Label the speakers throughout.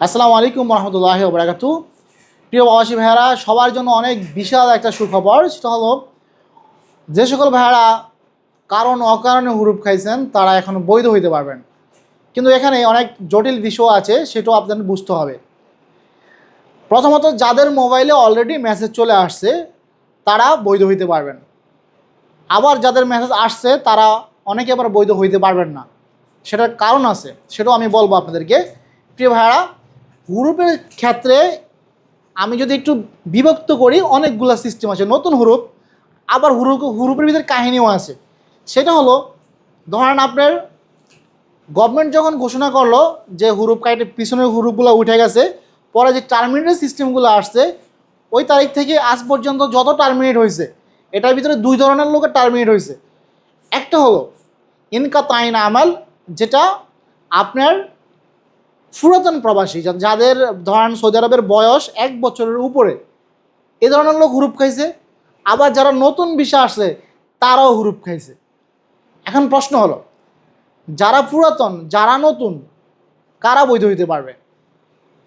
Speaker 1: আসসালামু আলাইকুম রহমতুল্লাহ বরাকাতু প্রিয় প্রবাসী ভাইয়ারা, সবার জন্য অনেক বিশাল একটা সুখবর, সেটা হলো যে সকল ভাইয়ারা কারণ অকারণে হুরুপ খাইছেন, তারা এখন বৈধ হইতে পারবেন। কিন্তু এখানে অনেক জটিল বিষয় আছে, সেটাও আপনাদের বুঝতে হবে। প্রথমত, যাদের মোবাইলে অলরেডি মেসেজ চলে আসছে, তারা বৈধ হইতে পারবেন। আবার যাদের মেসেজ আসছে, তারা অনেকে আবার বৈধ হইতে পারবেন না। সেটার কারণ আছে, সেটাও আমি বলব আপনাদেরকে। প্রিয় ভাইয়ারা হুরুপের ক্ষেত্রে আমি যদি একটু বিভক্ত করি, অনেকগুলো সিস্টেম আছে। নতুন হুরুপ, আবার হুরুপ, হুরুপের ভিতরে কাহিনীও আছে। সেটা হলো, ধরেন আপনার গভর্নমেন্ট যখন ঘোষণা করল যে হুরুপ কাইটে পিছনের হুরুপগুলো উঠে গেছে, পরে যে টার্মিনেট সিস্টেমগুলো আসছে, ওই তারিখ থেকে আজ পর্যন্ত যত টার্মিনেট হয়েছে, এটার ভিতরে দুই ধরনের লোকের টার্মিনেট হয়েছে। একটা হলো ইনকা তাইন আমাল, যেটা আপনার পুরাতন প্রবাসী যাদের ধরেন সৌদি আরবের বয়স এক বছরের উপরে। এ ধরনের লোক হুরুপ খাইছে, আবার যারা নতুন বিষা আসছে, তারাও হুরুপ খাইছে। এখন প্রশ্ন হলো, যারা পুরাতন, যারা নতুন, কারা বৈধ হইতে পারবে?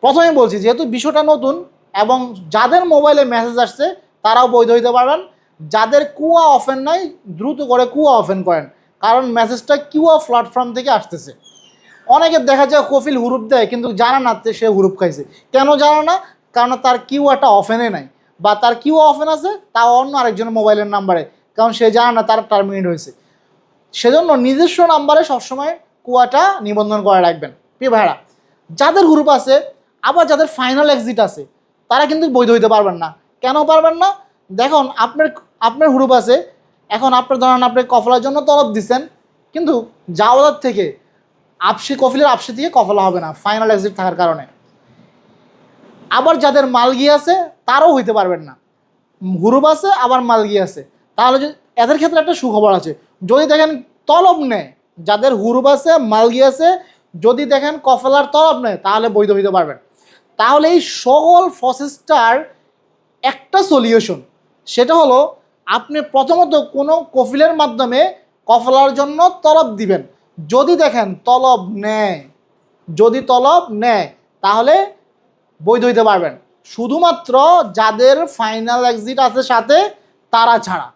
Speaker 1: প্রথমে বলছি, যেহেতু বিষয়টা নতুন এবং যাদের মোবাইলে মেসেজ আসছে, তারাও বৈধ হইতে পারবেন। যাদের কুয়া অফেন নাই, দ্রুত করে কুয়া অফেন করেন, কারণ মেসেজটা কিউয়া প্ল্যাটফর্ম থেকে আসতেছে। অনেকের দেখা যায় কফিল হুরুপ দেয়, কিন্তু জানা না সে হুরুপ খাইছে। কেন জানা না? কারণ তার কিউয়াটা অফেনে নাই। বা তার কিউ অফেন আছে তা অন্য আরেকজনের মোবাইলের নাম্বারে। কারণ সে জানে না তার টার্মিনেট হয়েছে। সেজন্য নিজস্ব নাম্বারে সবসময় কুয়াটা নিবন্ধন করে রাখবেন। প্রিয় ভাইরা যাদের গ্রুপ আছে, আবার যাদের ফাইনাল এক্সিট আছে, তারা কিন্তু বৈধ হইতে পারবেন না। কেন পারবেন না? দেখুন, আপনার আপনার গ্রুপ আছে, এখন আপনার ধরেন আপনি কফলার জন্য তলব দিচ্ছেন কিন্তু জাওয়াদার থেকে আপসি কফিলের আপসি দিয়ে কফলা হবে না ফাইনাল এক্সিট থাকার কারণে। আবার যাদের মালগি আছে, তারাও হইতে পারবেন না। হুরুপ আছে, আবার মালগি আছে। তাহলে যদি এদের ক্ষেত্রে একটা সুখবর আছে। যদি দেখেন তলব নেয় যাদের হুরুপ আছে মালগি আছে, যদি দেখেন কফলার তলব নেয় তাহলে বৈধ হইতে পারবেন। তাহলে এই সকল প্রসেসটার একটা সলিউশন সেটা হলো আপনি প্রথমত কোনো কফিলের মাধ্যমে কফলার জন্য তলব দিবেন। যদি দেখেন তলব নেয়, যদি তলব নেয়, তাহলে বৈধ হইতে পারবেন। শুধুমাত্র যাদের ফাইনাল এক্সিট আছে সাথে, তারা ছাড়া।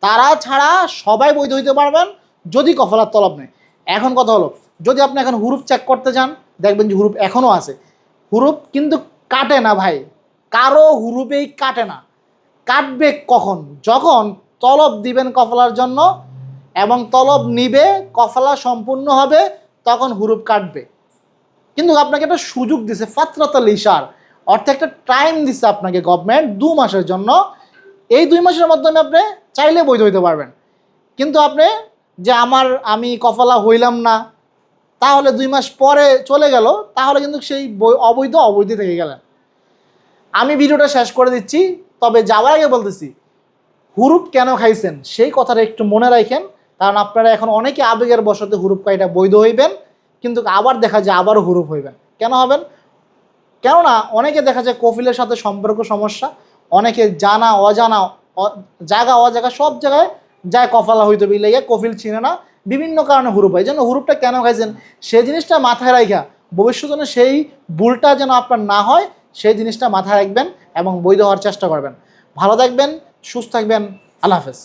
Speaker 1: তারা ছাড়া সবাই বৈধ হইতে পারবেন যদি কফলার তলব নেয়। এখন কথা হলো, যদি আপনি এখন হুরুপ চেক করতে যান দেখবেন যে হুরুপ এখনও আছে। হুরুপ কিন্তু কাটে না ভাই। কারও হুরুপেই কাটে না। কাটবে কখন? যখন তলব দিবেন কফলার জন্য এবং তলব নিবে, কফলা সম্পূর্ণ হবে, তখন হুরুপ কাটবে। কিন্তু আপনাকে একটা সুযোগ দিছে ফাত্রাতাল ইশার। অর্থাৎ একটা টাইম দিছে আপনাকে গভর্নমেন্ট দু মাসের জন্য। এই দুই মাসের মাধ্যমে আপনি চাইলে বৈধ হইতে পারবেন। কিন্তু আপনি যে আমার, আমি কফলা হইলাম না, তাহলে দুই মাস পরে চলে গেল, তাহলে কিন্তু সেই অবৈধ অবৈধ থেকে গেলেন। আমি ভিডিওটা শেষ করে দিচ্ছি, তবে যাওয়ার আগে বলতেছি, হুরুপ কেন খাইছেন? সেই কথাটা একটু মনে রাখেন। কারণ আপনারা এখন অনেকে আবেগের বসতে হুরুপ খাইটা বৈধ হইবেন, কিন্তু আবার দেখা যায় আবারও হুরুপ হইবেন। কেন হবেন? কেননা অনেকে দেখা যায় কফিলের সাথে সম্পর্ক সমস্যা, অনেকে জানা, অজানা জায়গা, অজায়গা সব জায়গায় যায় কফালা হইতে বিলে কফিল চিনে না, বিভিন্ন কারণে হুরুপ হয়। যেন হুরুপটা কেন খাইছেন? সেই জিনিসটা মাথায় রাখা ভবিষ্যতে সেই ভুলটা যেন আপনার না হয়, সেই জিনিসটা মাথায় রাখবেন এবং বৈধ হওয়ার চেষ্টা করবেন। ভালো থাকবেন, সুস্থ থাকবেন, আল্লাহ হাফেজ।